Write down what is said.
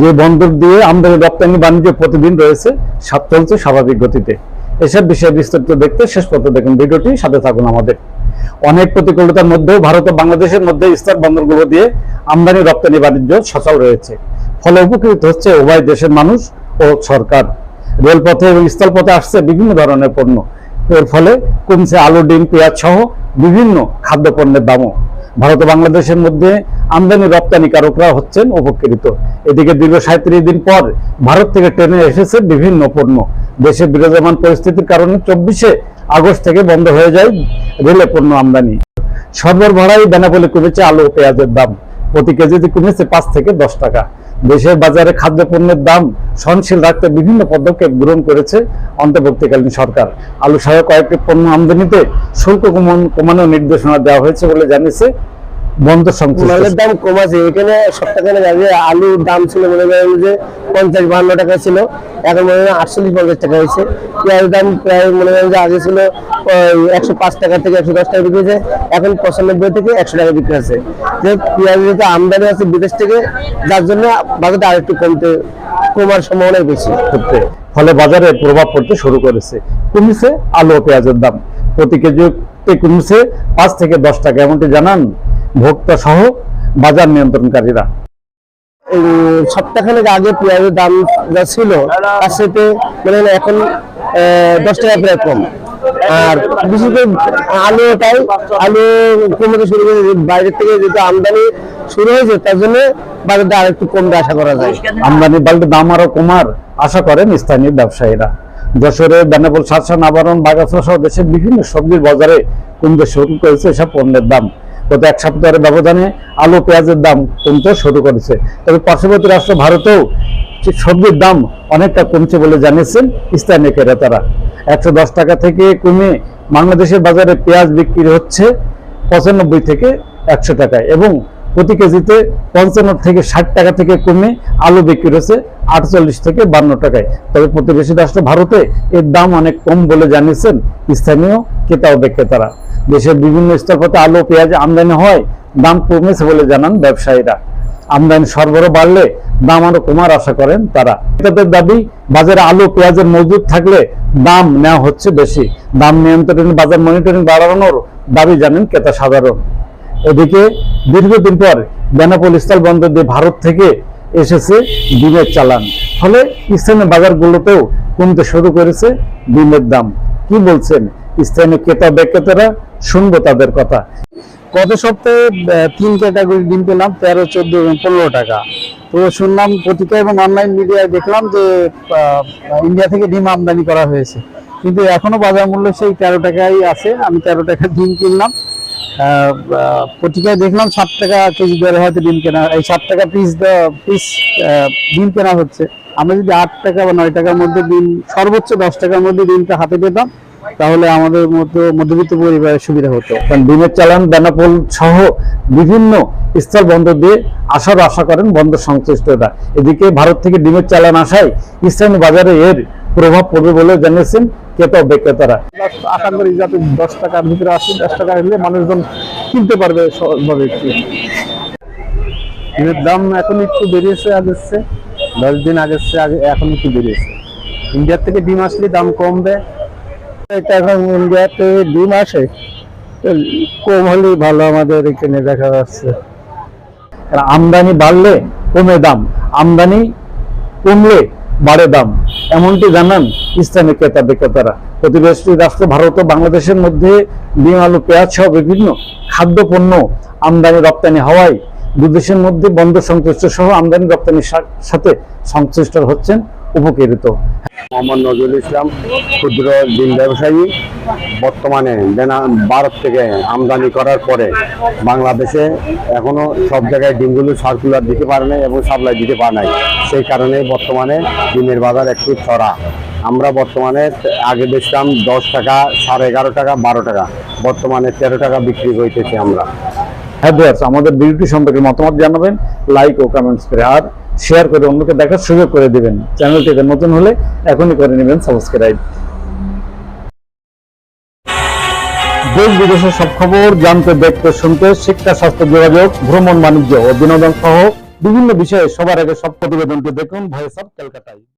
যে বন্দর দিয়ে আমদানি, রপ্তানি, বাণিজ্য প্রতিদিন রয়েছে, সাত চলছে স্বাভাবিক গতিতে। এসব বিষয়ে বিস্তারিত দেখতে শেষ পর্যন্ত দেখুন ভিডিওটি, সাথে থাকুন আমাদের। অনেক প্রতিকূলতার মধ্যেও ভারত ও বাংলাদেশের মধ্যে স্থল বন্দরগুলো দিয়ে আমদানি, রপ্তানি, বাণিজ্য সচল রয়েছে। ফলে উপকৃত হচ্ছে উভয় দেশের মানুষ ও সরকার। রেলপথে এবং স্থলপথে আসছে বিভিন্ন ধরনের পণ্য। এর ফলে কমছে আলু, ডিম, পেঁয়াজ সহ বিভিন্ন খাদ্যপণ্যের দামও। ভারত বাংলাদেশের মধ্যে আমদানি রপ্তানিকারকরা হচ্ছেন উপকৃত। এদিকে দীর্ঘ সাঁত্রিশ দিন পর ভারত থেকে ট্রেনে এসেছে বিভিন্ন পণ্য। দেশে বিরাজমান পরিস্থিতির কারণে চব্বিশে আগস্ট থেকে বন্ধ হয়ে যায় রেলে পণ্য আমদানি। সরবর ভাড়াই বেনাপোলে কমেছে আলু পেঁয়াজের দাম। প্রতি কেজিতে কমেছে পাঁচ থেকে দশ টাকা। দেশের বাজারে খাদ্য পণ্যের দাম সহনশীল রাখতে বিভিন্ন পদক্ষেপ গ্রহণ করেছে অন্তর্বর্তীকালীন সরকার। আলু সহ কয়েকটি পণ্য আমদানিতে শুল্ক কমান- কমানোর নির্দেশনা দেওয়া হয়েছে বলে জানিয়েছে বন্দর সংশ্লিষ্ট দাম কম আছে এখানে সপ্তাহখানে আগে আলুর দাম ছিল মনে করেন যে পঞ্চাশ বান্ন টাকা ছিল এখন মনে হয় আটচল্লিশ পঞ্চাশ টাকা হয়েছে। পেঁয়াজের দাম প্রায় মনে করেন যে আগে ছিল একশো পাঁচ টাকা থেকে একশো দশ টাকা বিক্রি হয়েছে এখন পঁচানব্বই থেকে একশো টাকা বিক্রি আছে যে পেঁয়াজ যেহেতু আমদানি আছে বিদেশ থেকে যার জন্য বাজারটা আরেকটু কমতে কমার সম্ভাবনাই বেশি। ক্ষেত্রে। ফলে বাজারে প্রভাব পড়তে শুরু করেছে। কমেছে আলু ও পেঁয়াজের দাম। প্রতি কেজিতে কমেছে পাঁচ থেকে দশ টাকা। এমনটি জানান ভোক্তা সহ বাজার নিয়ন্ত্রণকারীরা। সপ্তাহখানেক আগে পেঁয়াজের দাম যা ছিল তার সাথে মানে এখন দশ টাকা প্রায় কম। আর বিশেষ করে আলু তাই আলু কমতে শুরু করেছে বাইরের থেকে যেহেতু আমদানি শুরু হয়েছে তার জন্য বাজারটা আরেকটু কমতে আশা করা যায়। আমদানি বাড়লে দাম আরও কমার আশা করেন স্থানীয় ব্যবসায়ীরা। যশোরে বেনাপোল নাবারণ বাগাছড়া সহ দেশের বিভিন্ন সবজির বাজারে কমতে শুরু করেছে এসব পণ্যের দাম। গত এক সপ্তাহের ব্যবধানে আলু, পেঁয়াজের দাম কমতে শুরু করেছে। তবে পার্শ্ববর্তী রাষ্ট্র ভারতেও সবজির দাম অনেকটা কমছে বলে জানিয়েছেন স্থানীয় ক্রেতারা। একশো দশ টাকা থেকে কমে বাংলাদেশের বাজারে পেঁয়াজ বিক্রি হচ্ছে পঁচানব্বই থেকে একশো টাকায় এবং প্রতি কেজিতে পঞ্চান্ন থেকে ষাট টাকা থেকে কমে আলু বিক্রি হচ্ছে আটচল্লিশ থেকে বান্ন টাকায়। তবে প্রতিবেশী রাষ্ট্র ভারতে এর দাম অনেক কম বলে জানিয়েছেন স্থানীয় ক্রেতা ও বিক্রেতারা। দেশের বিভিন্ন স্তরপথে আলু, পেঁয়াজ আমদানি হয়, দাম কমেছে বলে জানান ব্যবসায়ীরা। আমদানি সরবরাহ বাড়লে দাম আরও কমার আশা করেন তারা। ক্রেতাদের দাবি, বাজারে আলু, পেঁয়াজের মজুদ থাকলে দাম নেওয়া হচ্ছে বেশি। দাম নিয়ন্ত্রণ বাজার মনিটরিং বাড়ানোর দাবি জানেন ক্রেতা সাধারণ। এদিকে দীর্ঘদিন পর বেনাপোল স্থল বন্দর দিয়ে ভারত থেকে এসেছে ডিমের চালান। ফলে স্থানীয় বাজারগুলোতেও কমতে শুরু করেছে ডিমের দাম। কি বলছেন স্থানীয় ক্রেতা বিক্রেতারা শুনব তাদের কথা। গত সপ্তাহে তিন ক্যাটাগরি ডিম পেলাম, তেরো, চোদ্দ এবং পনেরো টাকা। তো শুনলাম পত্রিকা এবং অনলাইন মিডিয়ায় দেখলাম যে ইন্ডিয়া থেকে ডিম আমদানি করা হয়েছে। কিন্তু এখনও বাজার মূল্য সেই তেরো টাকাই আছে। আমি তেরো টাকা ডিম কিনলাম। পত্রিকায় দেখলাম ষাট টাকা কেজি দরে হয়তো ডিম কেনা, এই ষাট টাকা পিস পিস ডিম কেনা হচ্ছে। আমরা যদি আট টাকা বা নয় টাকার মধ্যে ডিম, সর্বোচ্চ দশ টাকার মধ্যে ডিমটা হাতে পেতাম তাহলে আমাদের মতো মধ্যবিত্ত পরিবারের সুবিধা হতো। কারণ ডিমের চালান, বেনাপোল সহ বিভিন্ন স্থল বন্দর দিয়ে আসার আশা করেন বন্দর সংশ্লিষ্টরা। এদিকে ভারত থেকে ডিমের চালান আসায় স্থানীয় বাজারে এর প্রভাব পড়বে বলে জানিয়েছেন ক্রেতা বিক্রেতারা। আশা করি যাতে দশ টাকার ভিতরে দশ টাকা মানুষজন কিনতে পারবে সহজভাবে এর দাম এখন একটু বেরিয়েছে আগেছে দশ দিন আগের চেয়ে এখন একটু বেরিয়েছে ইন্ডিয়ার থেকে ডিম আসলে দাম কমবে ইন্ডিয়াতে ডিম আসে কম হলেই ভালো আমাদের এখানে দেখা যাচ্ছে। আমদানি বাড়লে কমে দাম। আমদানি কমলে বাড়ে দাম। এমনটি জানান স্থানীয় ক্রেতা বিক্রেতারা। প্রতিবেশী রাষ্ট্র ভারত ও বাংলাদেশের মধ্যে ডিম, আলু, পেঁয়াজ সহ বিভিন্ন খাদ্যপণ্য আমদানি রপ্তানি হওয়ায় দুদেশের মধ্যে বন্ধ সংশ্লিষ্ট সহ আমদানি রপ্তানির সাথে সংশ্লিষ্ট হচ্ছেন উপকৃত। মোহাম্মদ নজরুল ইসলাম ক্ষুদ্র দিন ব্যবসায়ী বর্তমানে বেনা- ভারত থেকে আমদানি করার পরে বাংলাদেশে এখনও সব জায়গায় ডিমগুলো সার্কুলার দিতে পারে নাই এবং সাপ্লাই দিতে পারে নাই। সেই কারণে বর্তমানে ডিমের বাজার একটু ছড়া। আমরা বর্তমানে আগে বেচতাম দশ টাকা সাড়ে এগারো টাকা বারো টাকা। বর্তমানে তেরো টাকা বিক্রি হইতেছে আমরা। হ্যাঁ আমাদের ভিডিওটি সম্পর্কে মতামত জানাবেন। লাইক ও কমেন্টস করে। আর শেয়ার করে অন্যকে দেখার সুযোগ করে দিবেন। চ্যানেলটিতে নতুন হলে এখনই করে নেবেন সাবস্ক্রাইব দেশ বিদেশের সব খবর জানতে, দেখতে, শুনতে, শিক্ষা, স্বাস্থ্য, যোগাযোগ, ভ্রমণ, বাণিজ্য ও বিনোদন সহ বিভিন্ন বিষয়ে সবার আগে সব প্রতিবেদনটি দেখুন ভয়েস অফ ক্যালকাটায়।